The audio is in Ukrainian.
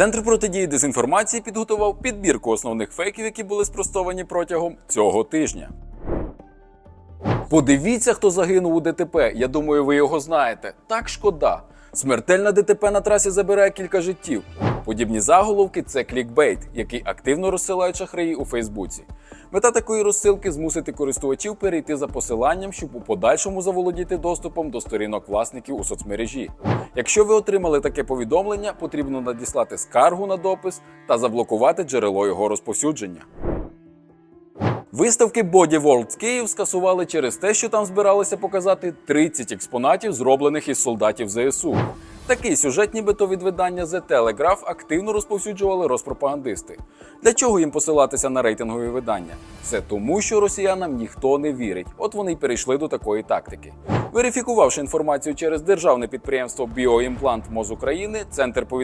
Центр протидії дезінформації підготував підбірку основних фейків, які були спростовані протягом цього тижня. Подивіться, хто загинув у ДТП. Я думаю, ви його знаєте. Так шкода. Смертельна ДТП на трасі забирає кілька життів. Подібні заголовки це клікбейт, який активно розсилають шахраї у Фейсбуці. Мета такої розсилки змусити користувачів перейти за посиланням, щоб у подальшому заволодіти доступом до сторінок власників у соцмережі. Якщо ви отримали таке повідомлення, потрібно надіслати скаргу на допис та заблокувати джерело його розповсюдження. Виставки Body World Київ скасували через те, що там збиралися показати 30 експонатів, зроблених із солдатів ЗСУ. Такий сюжет, нібито від видання The Telegraph, активно розповсюджували розпропагандисти. Для чого їм посилатися на рейтингові видання? Все тому, що росіянам ніхто не вірить. От вони й перейшли до такої тактики. Верифікувавши інформацію через державне підприємство Біоімплант МОЗ України, центр повідомив,